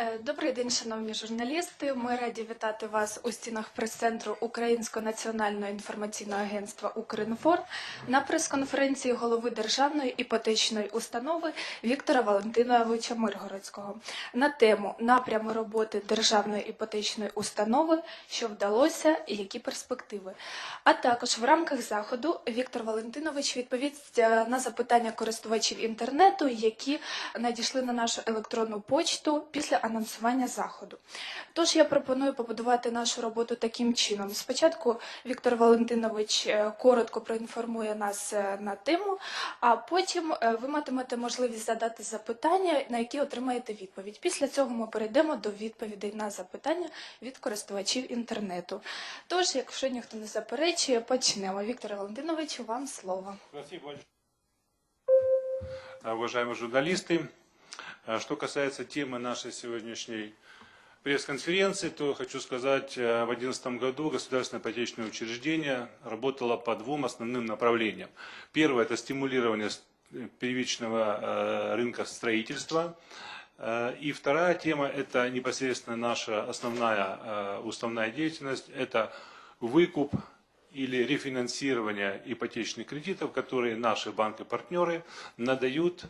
Е, Добрий день, шановні журналісти. Ми раді вітати вас у стінах прес-центру Українського національного інформаційного агентства Укрінформ на прес-конференції голови державної іпотечної установи Віктора Валентиновича Миргородського на тему напрями роботи державної іпотечної установи, що вдалося і які перспективи. А також в рамках заходу Віктор Валентинович відповість е, на запитання користувачів інтернету, які надійшли на нашу електронну почту після анонсування заходу. Тож я пропоную побудувати нашу роботу таким чином. Спочатку Віктор Валентинович е, коротко проінформує нас е, на тему, а потім е, ви матимете можливість задати запитання, на які отримаєте відповідь. Після цього ми перейдемо до відповідей на запитання від користувачів інтернету. Тож, якщо ніхто не заперечує, почнемо. Віктор Валентинович, вам слово. Спасибо. Уважаемые журналисты, что касается темы нашей сегодняшней пресс-конференции, то хочу сказать, э, в 2011 году государственное ипотечное учреждение работало по двум основным направлениям. Первое – это стимулирование первичного э, рынка строительства. Э, И вторая тема – это непосредственно наша основная уставная деятельность, это выкуп или рефинансирование ипотечных кредитов, которые наши банки-партнеры надают,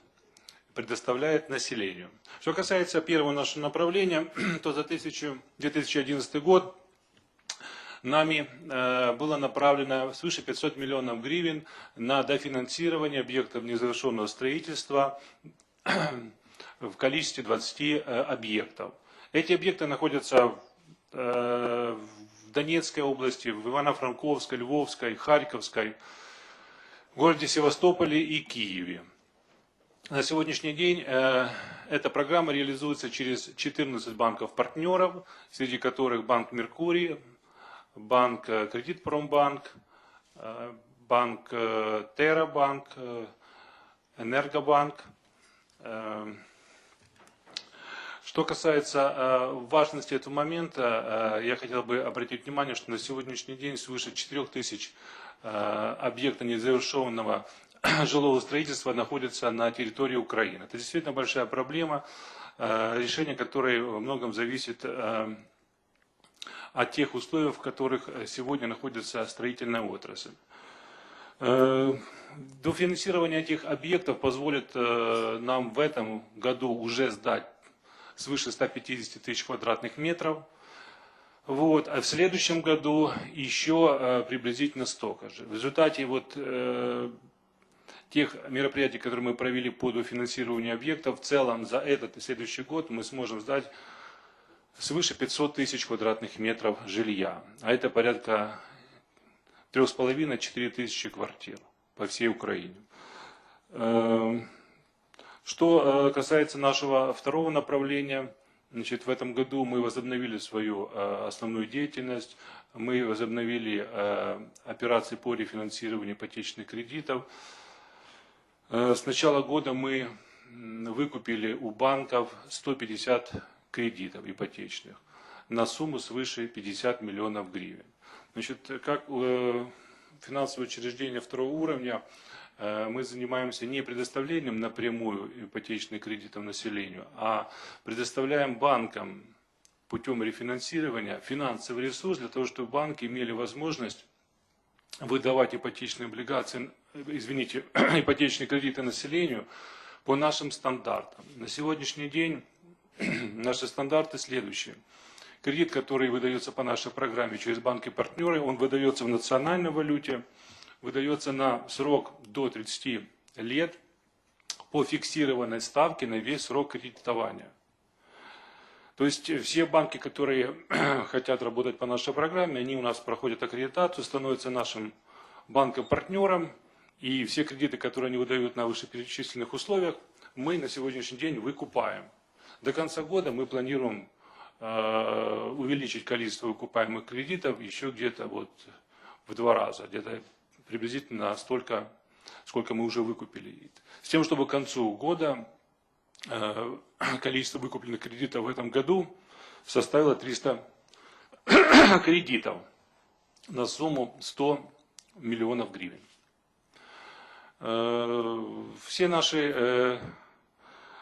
предоставляют населению. Что касается первого нашего направления, то за 1000 2011 год нами э, было направлено свыше 500 миллионов гривен на дофинансирование объектов незавершенного строительства в количестве 20 э, объектов. Эти объекты находятся э, в Донецкой области, в Ивано-Франковской, Львовской, Харьковской, городе Севастополе и Киеве. На сегодняшний день э, эта программа реализуется через 14 банков-партнеров, среди которых Банк Меркурий, Банк э, Кредитпромбанк, э, Банк Террабанк, э, Энергобанк. Что касается важности этого момента, я хотел бы обратить внимание, что на сегодняшний день свыше 4 тысяч э, объектов незавершенного жилого строительства находятся на территории Украины. Это действительно большая проблема, э, решение которой во многом зависит э, от тех условий, в которых сегодня находится строительная отрасль. Э, Дофинансирование этих объектов позволит нам в этом году уже сдать свыше 150 тысяч квадратных метров. Вот. А в следующем году еще приблизительно столько же. В результате вот, тех мероприятий, которые мы провели по дофинансированию объектов, в целом за этот и следующий год мы сможем сдать свыше 500 тысяч квадратных метров жилья. А это порядка 3,5-4 тысячи квартир по всей Украине. Эм, Что э, касается нашего второго направления, значит, в этом году мы возобновили свою э, основную деятельность, мы возобновили э, операции по рефинансированию ипотечных кредитов. Э, С начала года мы выкупили у банков 150 кредитов ипотечных на сумму свыше 50 миллионов гривен. Значит, как э, финансовое учреждение второго уровня, э, мы занимаемся не предоставлением напрямую ипотечных кредитов населению, а предоставляем банкам путем рефинансирования финансовый ресурс для того, чтобы банки имели возможность выдавать ипотечные облигации, извините, ипотечные кредиты населению по нашим стандартам. На сегодняшний день наши стандарты следующие. Кредит, который выдается по нашей программе через банки-партнеры, он выдается в национальной валюте, выдается на срок до 30 лет по фиксированной ставке на весь срок кредитования. То есть все банки, которые хотят работать по нашей программе, они у нас проходят аккредитацию, становятся нашим банком-партнером, и все кредиты, которые они выдают на вышеперечисленных условиях, мы на сегодняшний день выкупаем. До конца года мы планируем э, увеличить количество выкупаемых кредитов еще где-то вот в два раза, где-то приблизительно столько, сколько мы уже выкупили. С тем, чтобы к концу года количество выкупленных кредитов в этом году составило 300 кредитов на сумму 100 миллионов гривен. Э, Все наши э,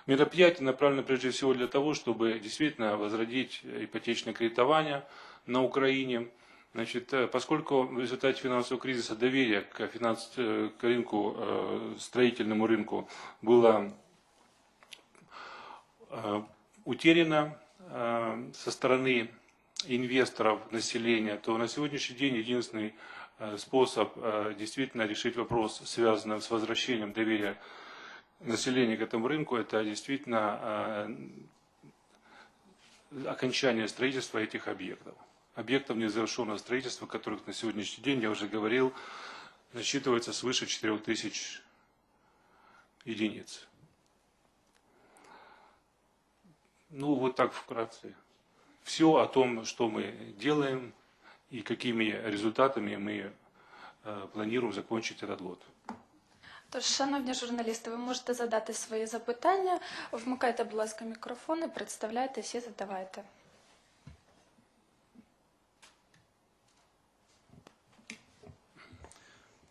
Мероприятие направлено прежде всего для того, чтобы действительно возродить ипотечное кредитование на Украине. Значит, э, поскольку в результате финансового кризиса доверие к, финанс... э, к рынку, э, строительному рынку было э, утеряно э, со стороны инвесторов, населения, то на сегодняшний день единственный э, способ э, действительно решить вопрос, связанный с возвращением доверия населения к этому рынку, это действительно э, окончание строительства этих объектов. Объектов незавершенного строительства, которых на сегодняшний день, я уже говорил, насчитывается свыше 4000 единиц. Ну, вот так вкратце. Все о том, что мы делаем и какими результатами мы э, планируем закончить этот год. Тож, шановні журналісти, ви можете задати свої запитання. Вмикайте, будь ласка, мікрофони, представляйтесь і задавайте.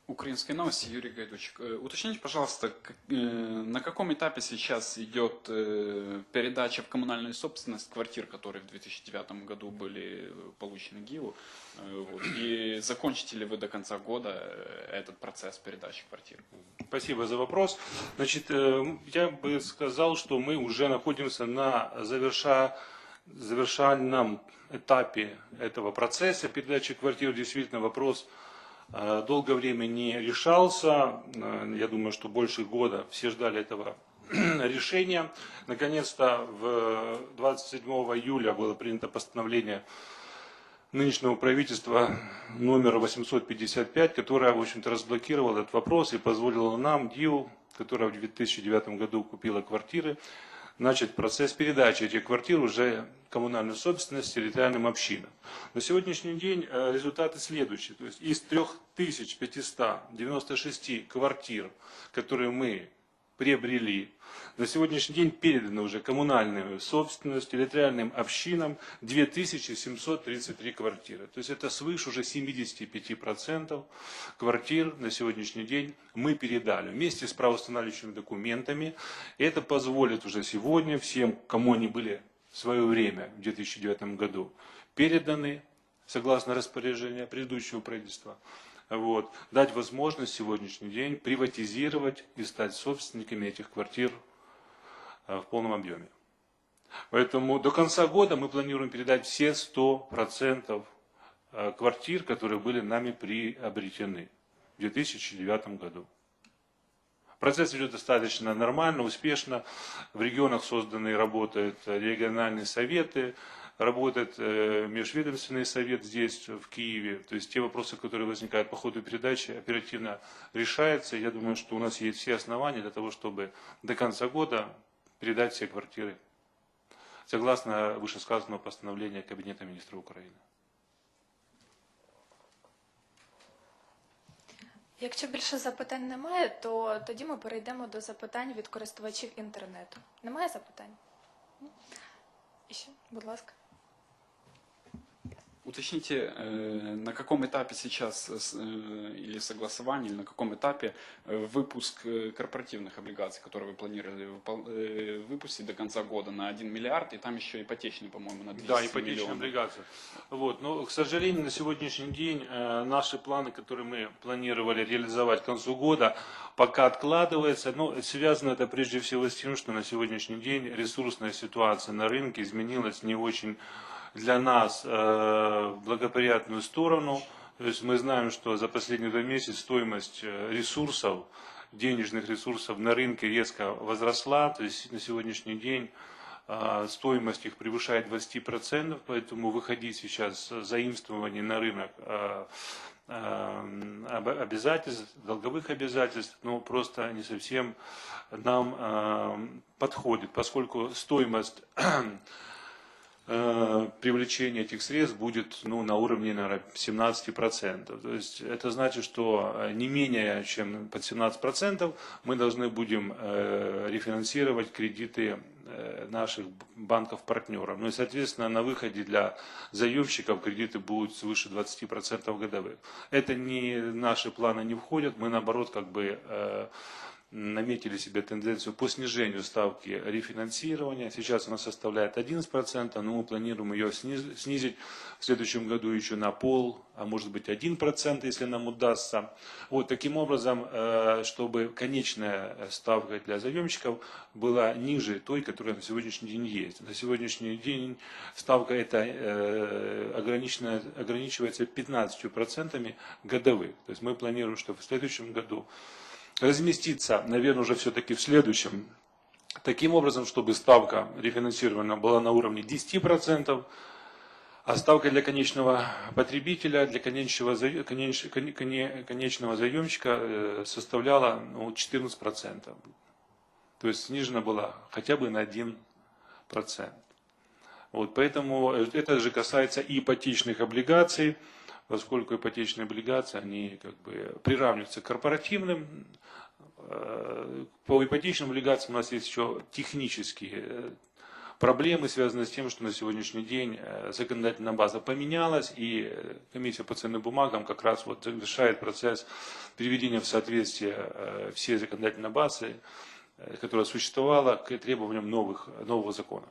Украинские новости, Юрий Гайдучик. Э, Уточните, пожалуйста, э, на каком этапе сейчас идет э, передача в коммунальную собственность квартир, которые в 2009 году были получены ГИУ? И закончите ли вы до конца года этот процесс передачи квартир? Спасибо за вопрос. Значит, я бы сказал, что мы уже находимся на заверша... завершальном этапе этого процесса передачи квартир. Действительно, вопрос долгое время не решался. Э, Я думаю, что больше года все ждали этого решения. Наконец-то в 27 июля было принято постановление нынешнего правительства номер 855, которое, в общем-то, разблокировало этот вопрос и позволило нам, ДИУ, которая в 2009 году купила квартиры, начать процесс передачи этих квартир уже коммунальной собственности территориальным общинам. На сегодняшний день э, результаты следующие. То есть из 3596 квартир, которые мы приобрели, на сегодняшний день переданы уже коммунальную собственность территориальным общинам 2733 квартиры. То есть это свыше уже 75% квартир на сегодняшний день мы передали вместе с правоустанавливающими документами. Это позволит уже сегодня всем, кому они были в свое время, в 2009 году, переданы, согласно распоряжению предыдущего правительства, вот, дать возможность сегодняшний день приватизировать и стать собственниками этих квартир э, в полном объеме. Поэтому до конца года мы планируем передать все 100% э, квартир, которые были нами приобретены в 2009 году. Процесс идет достаточно нормально, успешно. В регионах созданы и работают э, региональные советы, работает э, межведомственный совет здесь, в Киеве. То есть те вопросы, которые возникают по ходу передачи, оперативно решаются. Я думаю, что у нас есть все основания для того, чтобы до конца года передать все квартиры, согласно вышесказанного постановления Кабинета министров Украины. Якщо більше запитань немає, то тоді ми перейдемо до запитань від користувачів інтернету. Немає запитань? Ні? І ще, будь ласка. Уточните, э, на каком этапе сейчас э, э, или согласование, или на каком этапе выпуск корпоративных облигаций, которые вы планировали выпустить до конца года на 1 миллиард, и там еще ипотечный, по-моему, на 200 Да, ипотечная миллионов. облигация. Вот. Но, к сожалению, на сегодняшний день наши планы, которые мы планировали реализовать к концу года, пока откладываются. Но связано это прежде всего с тем, что на сегодняшний день ресурсная ситуация на рынке изменилась не очень для нас э, в благоприятную сторону. То есть мы знаем, что за последние два месяца стоимость э, ресурсов, денежных ресурсов на рынке резко возросла. То есть на сегодняшний день а, стоимость их превышает 20%, поэтому выходить сейчас с заимствований на рынок об- обязательств, долговых обязательств, ну, просто не совсем нам подходит, поскольку стоимость э, привлечения этих средств будет ну, на уровне, наверное, 17%. То есть это значит, что э, не менее чем под 17% мы должны будем э, рефинансировать кредиты наших банков-партнеров. Ну и, соответственно, на выходе для заемщиков кредиты будут свыше 20% годовых. Это не наши планы не входят, мы наоборот как бы э, наметили себе тенденцию по снижению ставки рефинансирования. Сейчас она составляет 11%, но мы планируем ее сниз- снизить в следующем году еще на пол, а может быть 1%, если нам удастся. Вот таким образом, э, чтобы конечная ставка для заемщиков была ниже той, которая на сегодняшний день есть. На сегодняшний день ставка эта э, ограничена, ограничивается 15% годовых. То есть мы планируем, что в следующем году разместиться, наверное, уже все-таки в следующем, таким образом, чтобы ставка рефинансирования была на уровне 10%, а ставка для конечного потребителя, для конечного, конеч- коне- коне- конечного заемщика э, составляла ну, 14%. То есть снижена была хотя бы на 1%. Вот, поэтому э, это же касается ипотечных облигаций, поскольку ипотечные облигации, они как бы приравниваются к корпоративным. Э, По ипотечным облигациям у нас есть еще технические э, проблемы, связанные с тем, что на сегодняшний день э, законодательная база поменялась, и комиссия по ценным бумагам как раз вот завершает процесс приведения в соответствие всей законодательной базы, которая существовала, к требованиям новых, нового закона.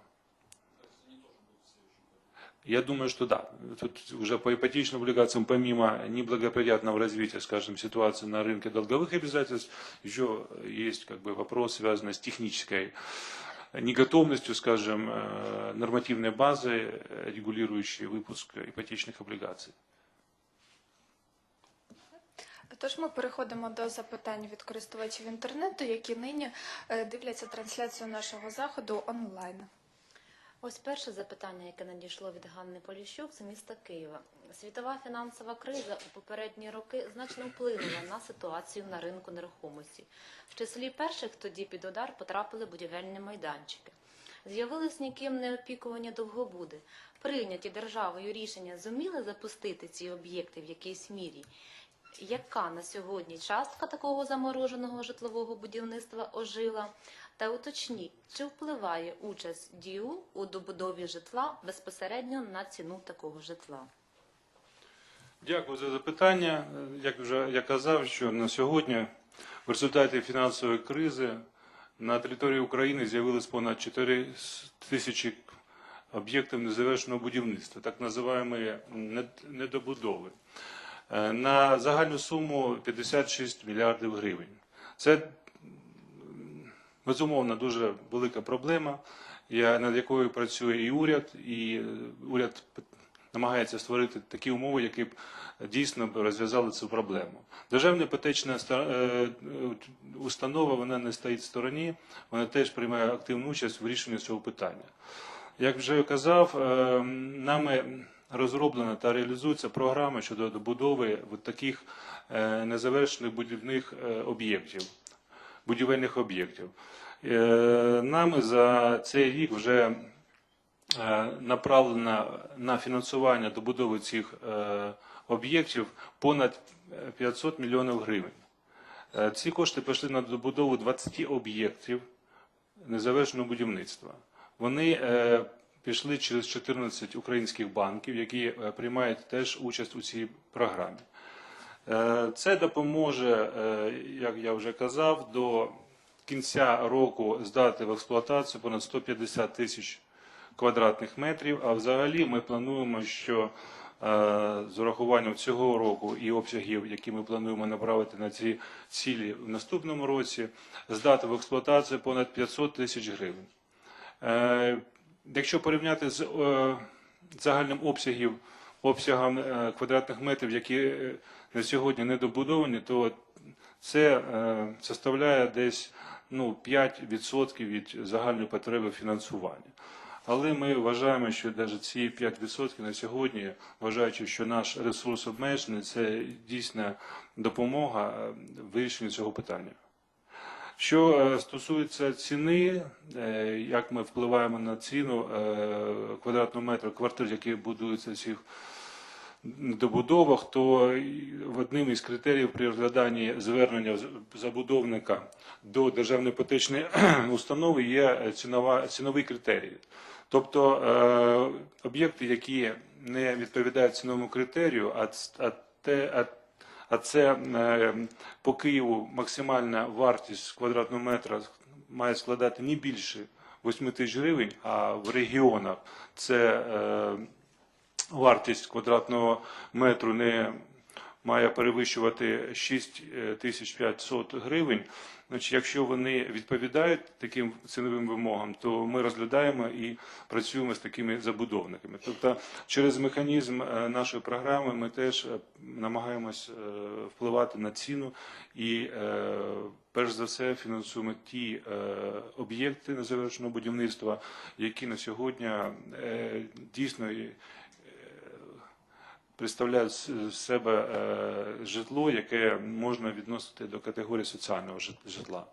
Я думаю, что да. Тут уже по ипотечным облигациям, помимо неблагоприятного развития, скажем, ситуации на рынке долговых обязательств, еще есть как бы вопрос, связанный с технической неготовностью, скажем, э, нормативной базы, э, регулирующей выпуск ипотечных облигаций. Тож ми переходимо до запитань від користувачів інтернету, які нині е, дивляться трансляцію нашого заходу онлайн. Ось перше запитання, яке надійшло від Ганни Поліщук з міста Києва. Світова фінансова криза у попередні роки значно вплинула на ситуацію на ринку нерухомості. В числі перших тоді під удар потрапили будівельні майданчики. З'явились ніким не опікувані довгобуди. Прийняті державою рішення зуміли запустити ці об'єкти в якійсь мірі. Яка на сьогодні частка такого замороженого житлового будівництва ожила? Та уточніть, чи впливає участь ДІУ у добудові житла безпосередньо на ціну такого житла? Дякую за запитання. Як вже я казав, що на сьогодні в результаті фінансової кризи на території України з'явилось понад 4 тисячі об'єктів незавершеного будівництва, так називаємо недобудови, Е, на загальну суму 56 мільярдів гривень. Це безумовно дуже велика проблема, над якою працює і уряд, і е, уряд намагається створити такі умови, які б дійсно розв'язали цю проблему. Державна іпотечна е, е, установа вона не стоїть в стороні, вона теж приймає активну участь в рішенні цього питання. Як вже казав, нами розроблена та реалізується програма щодо добудови таких незавершених будівних об'єктів, будівельних об'єктів. Е, Нами за цей рік вже е, направлено на фінансування добудови цих е, об'єктів понад 500 мільйонів гривень. Ці кошти пішли на добудову 20 об'єктів незавершеного будівництва. Вони пішли через 14 українських банків, які приймають теж участь у цій програмі. Е, Це допоможе, е, як я вже казав, до кінця року здати в експлуатацію понад 150 тисяч квадратних метрів. А взагалі ми плануємо, що е, з урахуванням цього року і обсягів, які ми плануємо направити на ці цілі в наступному році, здати в експлуатацію понад 500 тисяч гривень. Якщо порівняти з загальним обсягів, обсягом квадратних метрів, які на сьогодні не добудовані, то це е, составляє десь ну, 5% від загальної потреби фінансування. Але ми вважаємо, що навіть ці 5% на сьогодні, вважаючи, що наш ресурс обмежений, це дійсна допомога е, в вирішенні цього питання. Що е, стосується ціни, як ми впливаємо на ціну квадратного метра квартир, які будуються цих добудовах, то одним із критеріїв при розгляданні звернення забудовника до державної іпотечної установи є цінова, ціновий критерій. Тобто е, об'єкти, які не відповідають ціновому критерію, а, а, те, а, А це е, по Києву максимальна вартість квадратного метра має складати не більше 8 тисяч гривень, а в регіонах це е, вартість квадратного метру не має перевищувати 6500 гривень. Значить, якщо вони відповідають таким ціновим вимогам, то ми розглядаємо і працюємо з такими забудовниками. Тобто, через механізм е, нашої програми ми теж е, намагаємось е, впливати на ціну і, е, перш за все, фінансуємо ті е, об'єкти незавершеного будівництва, які на сьогодні е, дійсно е, представляють з з себе е, житло, яке можна відносити до категорії соціального жит- житла.